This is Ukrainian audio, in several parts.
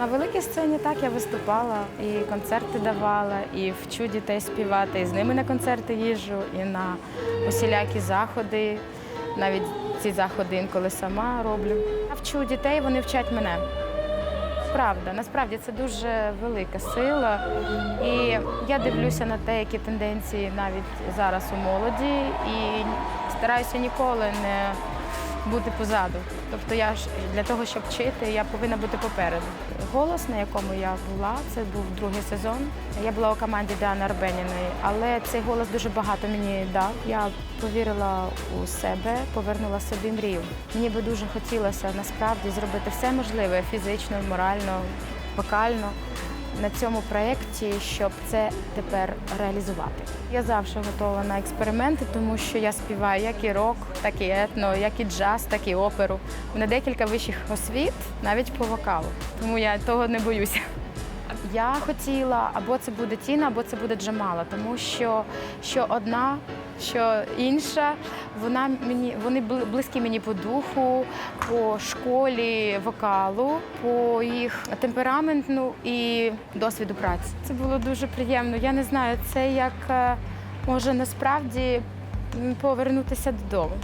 На великій сцені так я виступала, і концерти давала, і вчу дітей співати, і з ними на концерти їжджу, і на усілякі заходи. Навіть ці заходи інколи сама роблю. Я вчу дітей, вони вчать мене. Правда, насправді це дуже велика сила. І я дивлюся на те, які тенденції навіть зараз у молоді, і стараюся ніколи не бути позаду. Тобто я ж для того, щоб вчити, я повинна бути попереду. Голос, на якому я була, це був другий сезон. Я була у команді Діани Арбеніної, але цей голос дуже багато мені дав. Я повірила у себе, повернула собі мрію. Мені би дуже хотілося насправді зробити все можливе фізично, морально, вокально на цьому проєкті, щоб це тепер реалізувати. Я завжди готова на експерименти, тому що я співаю як і рок, так і етно, як і джаз, так і оперу. У мене декілька вищих освіт, навіть по вокалу, тому я того не боюся. Я хотіла або це буде Тіна, або це буде Джамала, тому що що одна, що інша, вона мені вони близькі мені по духу, по школі вокалу, по їх темпераменту і досвіду праці. Це було дуже приємно. Я не знаю, це як е, може насправді повернутися додому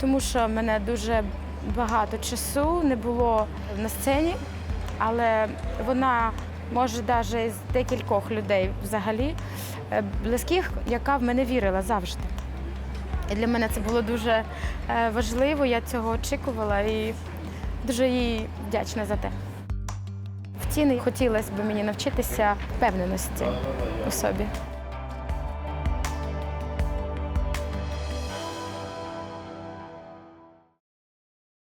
тому що мене дуже багато часу не було на сцені, але вона може навіть з декількох людей взагалі е, близьких, яка в мене вірила завжди. І для мене це було дуже е, важливо, я цього очікувала і дуже їй вдячна за те. В ціни хотілося б мені навчитися впевненості у собі.